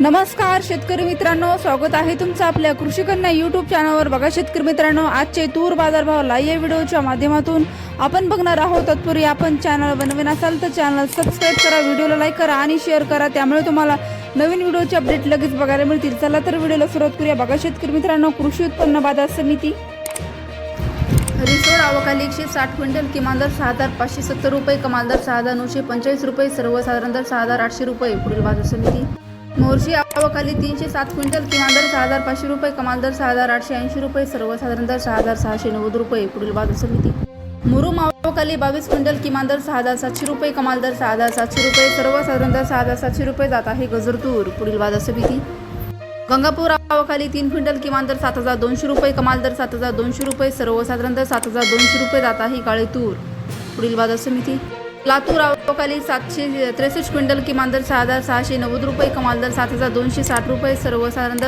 नमस्कार शेतकरी मित्रांनो. स्वागत आहे तुमचं आपल्या कृषी कन्या युट्यूब चॅनलवर बघा शेतकरी मित्रांनो आजचे तूर बाजारभाव लाईव्ह या व्हिडिओच्या माध्यमातून आपण बघणार आहोत. तत्पूर्वी आपण चॅनल बनवीन असाल तर चॅनल सबस्क्राईब करा व्हिडिओला लाईक करा आणि शेअर करा. त्यामुळे तुम्हाला नवीन व्हिडिओचे अपडेट लगेच बघायला मिळतील. चला तर व्हिडिओला सुरुवात करूया. बघा शेतकरी मित्रांनो कृषी उत्पन्न बाजार समिती. रिसोड आवकाली एकशे साठ क्विंटल किमान दर सहा हजार पाचशे सत्तर रुपये कमाल दर सहा हजार नऊशे पंचेचाळीस रुपये सर्वसाधारण दर सहा हजार आठशे रुपये पुढील बाजार समिती. मोर्शी आवकाली तीनशे सात क्विंटल किमान दर सहा हजार पाचशे रुपये कमाल दर सहा हजार आठशे ऐंशी रुपये सर्वसाधारण दर सहा हजार सहाशे नव्वद रुपये पुढील बाजार समिती. मुरुम आवकाली बावीस क्विंटल किमान दर सहा हजार सातशे रुपये कमाल दर सहा हजार सातशे रुपये सर्वसाधारण दर सहा हजार सातशे रुपये जात आहे गजरतूर पुढील बाजार समिती. गंगापूर आवकाली तीन क्विंटल किमान दर सात हजार दोनशे रुपये कमाल दर सात हजार दोनशे रुपये सर्वसाधारण दर सात हजार दोनशे रुपये जात आहे काळे तूर पुढील बाजार समिती. लातूर आवकाली सातशे त्रेसष्ट क्विंटल किमान दर सहा हजार सहाशे नव्वद रुपये कमाल दर सात हजार दोनशे साठ रुपये सर्वसाधारण दर